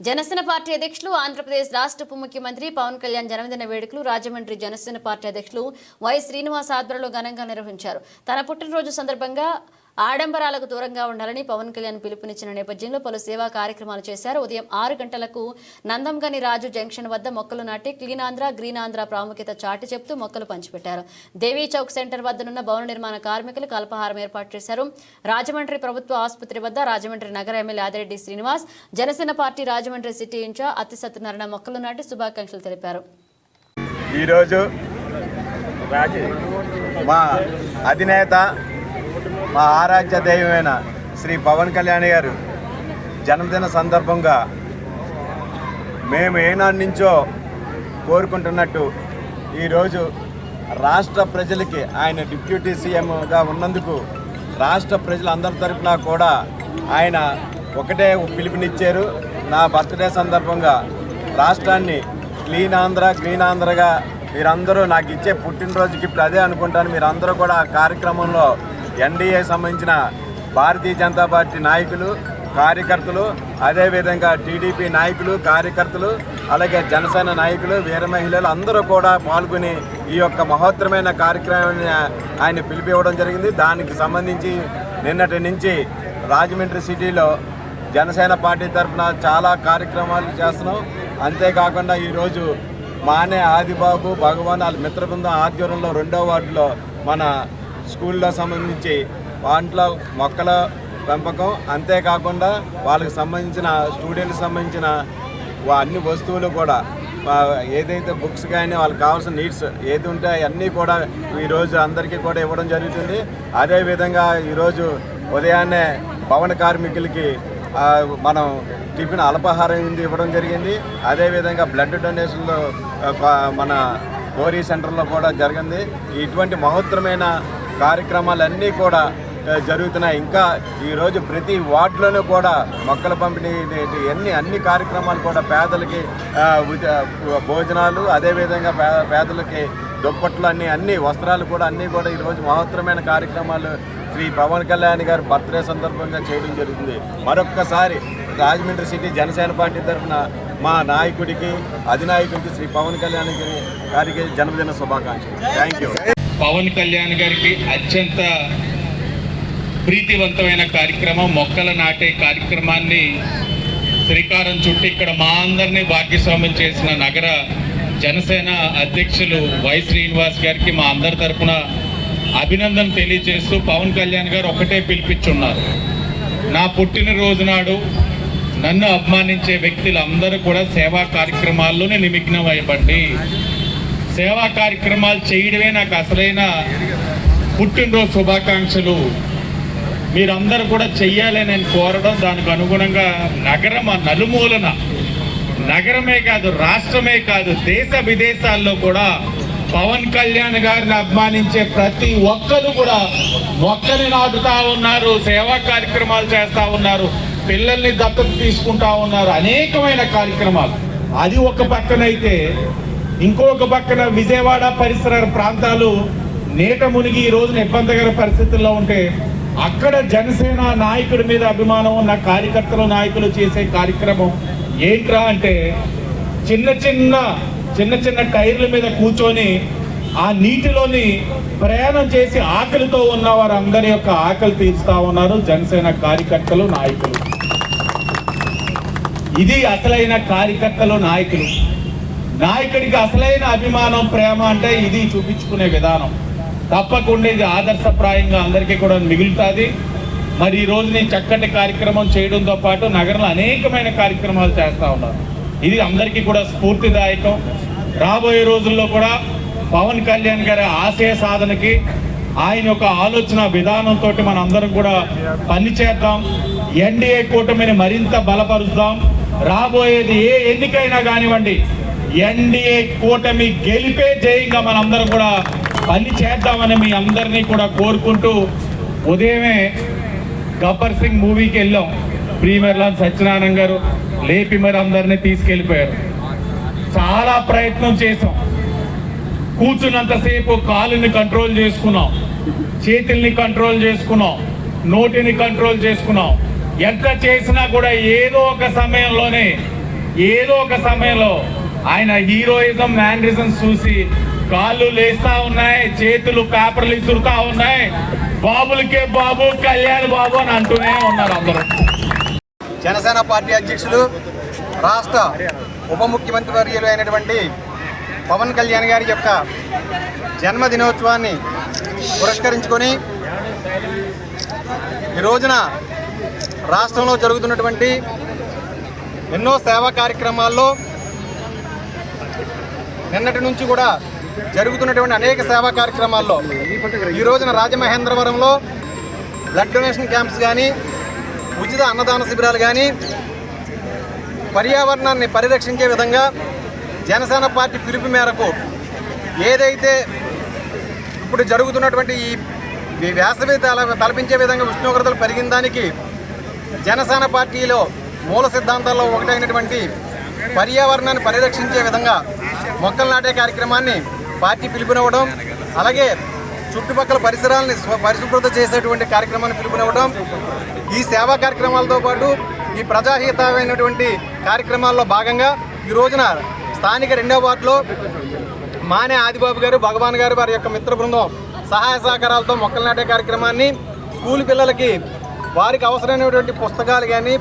Janasena party అధ్యక్షులు ఆంధ్రప్రదేశ్ రాష్ట్ర ఉప ముఖ్యమంత్రి పవన్ కళ్యాణ్ జన్మదిన వేడుకలు రాజమండ్రి జనసేన పార్టీ అధ్యక్షులు వై శ్రీనివాస్ ఆధ్వర్యంలో ఘనంగా నిర్వహించారు. తన పుట్టినరోజు సందర్భంగా ఆడంబరాలకు దూరంగా ఉండాలని పవన్ కళ్యాణ్ పిలుపునిచ్చిన నేపథ్యంలో పలు సేవా కార్యక్రమాలు చేశారు. ఉదయం ఆరు గంటలకు నందంగని రాజు జంక్షన్ వద్ద మొక్కలు నాటి క్లీన్ ఆంధ్ర గ్రీన్ ఆంధ్ర ప్రాముఖ్యత చాటి చెప్తూ మొక్కలు పంచిపెట్టారు. దేవీ చౌక్ సెంటర్ వద్దనున్న భవన నిర్మాణ కార్మికులు కల్పహారం ఏర్పాటు చేశారు. రాజమండ్రి ప్రభుత్వ ఆసుపత్రి వద్ద రాజమండ్రి నగర MLA Adireddy Srinivas Janasena party Rajahmundry city incharge అతి సత్యనారాయణ మొక్కలు నాటి శుభాకాంక్షలు తెలిపారు. ఈరోజు మా అధినేత మా ఆరాధ్య దైవమైన శ్రీ పవన్ కళ్యాణ్ గారు జన్మదిన సందర్భంగా మేము ఏనాటి నుంచో కోరుకుంటున్నట్టు ఈరోజు రాష్ట్ర ప్రజలకి ఆయన డిప్యూటీ సీఎంగా ఉన్నందుకు రాష్ట్ర ప్రజలందరి తరఫున కూడా ఆయన ఒకటే పిలుపునిచ్చారు. నా బర్త్డే సందర్భంగా రాష్ట్రాన్ని క్లీన్ ఆంధ్ర గ్రీన్ ఆంధ్రగా మీరందరూ నాకు ఇచ్చే పుట్టినరోజుకి ఇప్పుడు అదే అనుకుంటాను. మీరందరూ కూడా ఆ కార్యక్రమంలో ఎన్డీఏ సంబంధించిన భారతీయ జనతా పార్టీ నాయకులు కార్యకర్తలు అదేవిధంగా టీడీపీ నాయకులు కార్యకర్తలు అలాగే జనసేన నాయకులు వీర మహిళలు అందరూ కూడా పాల్గొని ఈ యొక్క మహోత్తరమైన కార్యక్రమాన్ని ఆయన పిలిపివ్వడం జరిగింది. దానికి సంబంధించి నిన్నటి నుంచి రాజమండ్రి సిటీలో జనసేన పార్టీ తరఫున చాలా కార్యక్రమాలు చేస్తున్నాం. అంతేకాకుండా ఈరోజు మానే ఆదిబాబు భగవాన్ వాళ్ళ మిత్రబృందం ఆధ్వర్యంలో రెండో వార్డులో మన స్కూల్లో సంబంధించి వాంట్లో మొక్కల పెంపకం అంతేకాకుండా వాళ్ళకి సంబంధించిన స్టూడెంట్కి సంబంధించిన అన్ని వస్తువులు కూడా. ఏదైతే బుక్స్ కానీ వాళ్ళకి కావాల్సిన నీడ్స్ ఏది ఉంటే అన్నీ కూడా ఈరోజు అందరికీ కూడా ఇవ్వడం జరుగుతుంది. అదేవిధంగా ఈరోజు ఉదయాన్నే భవన కార్మికులకి మనం టిఫిన్ అల్పాహారం ఇది ఇవ్వడం జరిగింది. అదేవిధంగా బ్లడ్ డొనేషన్లు మన గోరీ సెంటర్లో కూడా జరిగింది. ఇటువంటి మహోత్తరమైన కార్యక్రమాలన్నీ కూడా జరుగుతున్నాయి. ఇంకా ఈరోజు ప్రతి వార్డులోనూ కూడా మొక్కల పంపిణీ అన్ని అన్ని కార్యక్రమాలు కూడా పేదలకి భోజనాలు అదేవిధంగా పే పేదలకి దుప్పట్లు అన్ని అన్ని వస్త్రాలు కూడా అన్నీ కూడా ఈరోజు మహత్తరమైన కార్యక్రమాలు శ్రీ పవన్ కళ్యాణ్ గారి బర్త్డే సందర్భంగా చేయడం జరుగుతుంది. మరొక్కసారి రాజమండ్రి సిటీ జనసేన పార్టీ తరఫున మా నాయకుడికి అధినాయకుడికి శ్రీ పవన్ కళ్యాణ్ గారి గారికి జన్మదిన శుభాకాంక్షలు. థ్యాంక్ యూ పవన్ కళ్యాణ్ గారికి అత్యంత ప్రీతివంతమైన కార్యక్రమం మొక్కలు నాటే కార్యక్రమాన్ని శ్రీకారం చుట్టి ఇక్కడ మా అందరినీ భాగ్యస్వామ్యం చేసిన నగర జనసేన అధ్యక్షులు వై శ్రీనివాస్ గారికి మా అందరి తరఫున అభినందన తెలియజేస్తూ పవన్ కళ్యాణ్ గారు ఒకటే పిలిపించున్నారు. నా పుట్టినరోజు నాడు నన్ను అభిమానించే వ్యక్తులందరూ కూడా సేవా కార్యక్రమాల్లోనే నిమగ్నం అయ్యబండి సేవా కార్యక్రమాలు చేయడమే నాకు అసలైన పుట్టినరోజు శుభాకాంక్షలు. మీరందరూ కూడా చెయ్యాలని నేను కోరడం దానికి అనుగుణంగా నగరం ఆ నలుమూలన. నగరమే కాదు రాష్ట్రమే కాదు దేశ విదేశాల్లో కూడా పవన్ కళ్యాణ్ గారిని అభిమానించే ప్రతి ఒక్కరు కూడా మొక్కని నాటుతా ఉన్నారు సేవా కార్యక్రమాలు చేస్తూ ఉన్నారు పిల్లల్ని దత్తత తీసుకుంటా ఉన్నారు అనేకమైన కార్యక్రమాలు. అది ఒక పక్కనైతే ఇంకొక పక్కన విజయవాడ పరిసర ప్రాంతాలు నేట మునిగి ఈ రోజున ఇబ్బందికర పరిస్థితుల్లో ఉంటే అక్కడ జనసేన నాయకుడి మీద అభిమానం ఉన్న కార్యకర్తలు నాయకులు చేసే కార్యక్రమం ఏంట్రా అంటే చిన్న చిన్న చిన్న చిన్న టైర్ల మీద కూర్చొని ఆ నీటిలోని ప్రయాణం చేసి ఆకలితో ఉన్న వారందరి యొక్క ఆకలి తీరుస్తా ఉన్నారు జనసేన కార్యకర్తలు నాయకులు. ఇది అసలైన కార్యకర్తలు నాయకులు. నాయకుడికి అసలైన అభిమానం ప్రేమ అంటే ఇది చూపించుకునే విధానం. తప్పకుండా ఇది ఆదర్శప్రాయంగా అందరికీ కూడా మిగులుతుంది. మరి ఈ రోజు నేను చక్కటి కార్యక్రమం చేయడంతో పాటు నగరంలో అనేకమైన కార్యక్రమాలు చేస్తూ ఉన్నారు ఇది అందరికీ కూడా స్ఫూర్తిదాయకం. రాబోయే రోజుల్లో కూడా పవన్ కళ్యాణ్ గారి ఆశయ సాధనకి ఆయన యొక్క ఆలోచన విధానంతో మనం అందరం కూడా పనిచేద్దాం ఎన్డీఏ కూటమిని మరింత బలపరుద్దాం. రాబోయేది ఏ ఎన్నికైనా కానివ్వండి ఎన్డీఏ కూటమి గెలిపే జయంగా మనందరం కూడా పని చేద్దామని మీ అందరినీ కూడా కోరుకుంటూ ఉదయమే గబ్బర్ సింగ్ మూవీకి వెళ్ళాం. ప్రీమియర్లాన్ సత్యనారాయణ గారు లేపి మరి అందరినీ తీసుకెళ్ళిపోయారు. చాలా ప్రయత్నం చేసాం కూర్చున్నంతసేపు కాలుని కంట్రోల్ చేసుకున్నాం. చేతుల్ని కంట్రోల్ చేసుకున్నాం. నోటిని కంట్రోల్ చేసుకున్నాం. ఎంత చేసినా కూడా ఏదో ఒక సమయంలోనే ఏదో ఒక సమయంలో ఆయన హీరోయిజం మ్యానరిజం చూసి కాళ్ళు లేస్తా ఉన్నాయి చేతులు పేపర్లు ఇసురుతా ఉన్నాయి. బాబులకే బాబు కళ్యాణ్ బాబు అని అంటూనే ఉన్నారు అందరూ. జనసేన పార్టీ అధ్యక్షులు రాష్ట్ర ఉప ముఖ్యమంత్రి వర్యులు అయినటువంటి పవన్ కళ్యాణ్ గారి యొక్క జన్మదినోత్సవాన్ని పురస్కరించుకొని ఈ రోజున రాష్ట్రంలో జరుగుతున్నటువంటి ఎన్నో సేవా కార్యక్రమాల్లో నిన్నటి నుంచి కూడా జరుగుతున్నటువంటి అనేక సేవా కార్యక్రమాల్లో ఈ రోజున రాజమహేంద్రవరంలో బ్లడ్ డొనేషన్ క్యాంప్స్ కానీ ఉచిత అన్నదాన శిబిరాలు కానీ పర్యావరణాన్ని పరిరక్షించే విధంగా జనసేన పార్టీ పిలుపు మేరకు ఏదైతే ఇప్పుడు జరుగుతున్నటువంటి ఈ వేసవి తల తలపించే విధంగా ఉష్ణోగ్రతలు పెరిగిన దానికి జనసేన పార్టీలో మూల సిద్ధాంతాల్లో ఒకటైనటువంటి పర్యావరణాన్ని పరిరక్షించే విధంగా మొక్కలు నాటే కార్యక్రమాన్ని పార్టీ పిలుపునివ్వడం అలాగే చుట్టుపక్కల పరిసరాలని పరిశుభ్రత చేసేటువంటి కార్యక్రమాన్ని పిలుపునివ్వడం ఈ సేవా కార్యక్రమాలతో పాటు ఈ ప్రజాహితమైనటువంటి కార్యక్రమాల్లో భాగంగా ఈ రోజున స్థానిక రెండవ వార్డులో మానే ఆదిబాబు గారు భగవాన్ గారు వారి యొక్క మిత్ర బృందం సహాయ సహకారాలతో మొక్కలు నాటే కార్యక్రమాన్ని స్కూల్ పిల్లలకి వారికి అవసరమైనటువంటి పుస్తకాలు కానీ